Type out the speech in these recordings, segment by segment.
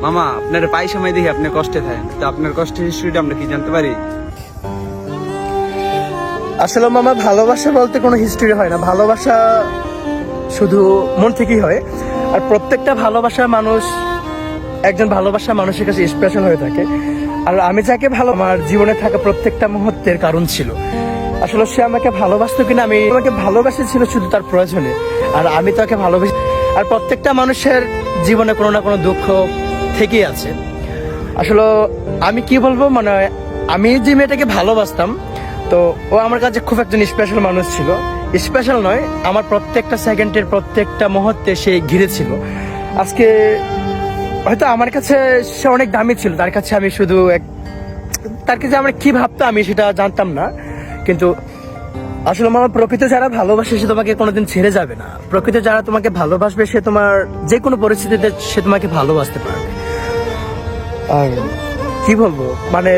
মামা, আপনার পাই সময় দেখি, আপনি কষ্টে থাকেন। তো আপনার কষ্টের হিস্ট্রিটা আমরা কি জানতে পারি? আসলে মামা, ভালোবাসা বলতে কোনো হিস্ট্রি হয় না। ভালোবাসা শুধু মন থেকেই হয়। আর প্রত্যেকটা ভালোবাসা মানুষ, একজন ভালোবাসা মানুষের কাছে স্পেশাল হয়ে থাকে। আর আমি যাকে ভালো, আমার জীবনে থাকা প্রত্যেকটা মুহূর্তের কারণ ছিল। আসলে সে আমাকে ভালোবাসতো কিনা, আমি আমাকে ভালোবাসেছিল শুধু তার প্রয়োজনে। আর আমি তাকে ভালোবাসি আর প্রত্যেকটা মানুষের জীবনে কোনো না কোনো দুঃখ থেকেই আছে। আসলে আমি কি বলব মানে আমি যে মেয়েটাকে ভালোবাসতাম, তো ও আমার কাছে খুব একজন স্পেশাল মানুষ ছিল। স্পেশাল নয়, আমার প্রত্যেকটা সেকেন্ডের প্রত্যেকটা মুহূর্তে সে ঘিরে ছিল আজকে হয়তো আমার কাছে সে অনেক দামি ছিল, তার কাছে আমি শুধু এক, তার কাছে আমরা কি ভাবতো আমি সেটা জানতাম না। কিন্তু আসলে আমার প্রকৃত যারা ভালোবাসে সে তোমাকে কোনোদিন ছেড়ে যাবে না। প্রকৃত যারা তোমাকে ভালোবাসবে, সে তোমার যে কোনো পরিস্থিতিতে সে তোমাকে ভালোবাসতে পারবে। আর কি বলব? মানে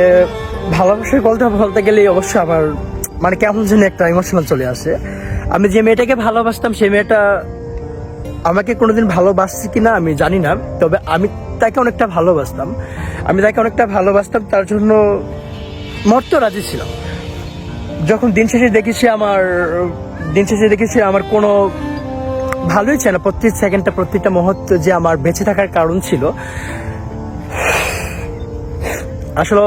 ভালোবাসার গল্পটা বলতে গেলে অবশ্যই আমার মানে কেমন যেন একটা ইমোশনাল চলে আসে। আমি যে মেয়েটাকে ভালোবাসতাম, সেই মেয়েটা আমাকে কোনোদিন ভালোবাসছে কি না আমি জানি না, তবে আমি তাকে অনেকটা ভালোবাসতাম। আমি তাকে অনেকটা ভালোবাসতাম, তার জন্য মরতে রাজি ছিলাম। যখন দিন শেষে দেখেছি আমার, দিন শেষে দেখেছি আমার কোনো ভালোই চায় না। প্রত্যেক সেকেন্ডটা প্রত্যেকটা মুহূর্ত যে আমার বেঁচে থাকার কারণ ছিল আসলে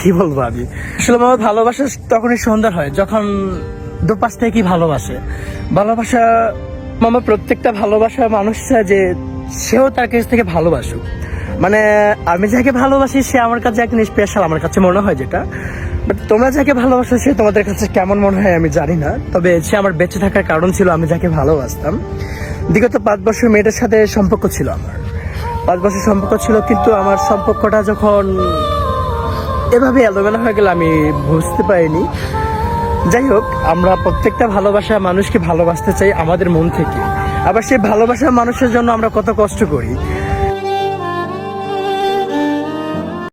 কি বলব আমি? আসলে আমার ভালোবাসা তখনই সুন্দর হয় যখন দুপাশ থেকে ভালোবাসে। ভালোবাসা মামা প্রত্যেকটা ভালোবাসা মানুষ যে সেও তার কাছ থেকে ভালোবাসুক। মানে আমি যাকে ভালোবাসি, সে আমার কাছে একজন স্পেশাল আমার কাছে মনে হয় যেটা। বাট তোমরা যাকে ভালোবাসো, সে তোমাদের কাছে কেমন মনে হয় আমি জানি না। তবে সে আমার বেঁচে থাকার কারণ ছিল আমি যাকে ভালোবাসতাম। বিগত পাঁচ বছর মেয়েটার সাথে সম্পর্ক ছিল আমার। পাঁচ বছর সম্পর্ক ছিল, কিন্তু আমার সম্পর্কটা যখন এভাবে এলোমেলো হয়ে গেল আমি বুঝতে পারিনি। যাই হোক, আমরা প্রত্যেকটা ভালোবাসা মানুষকে ভালোবাসতে চাই আমাদের মন থেকে। আবার সেই ভালোবাসা মানুষের জন্য আমরা কত কষ্ট করি।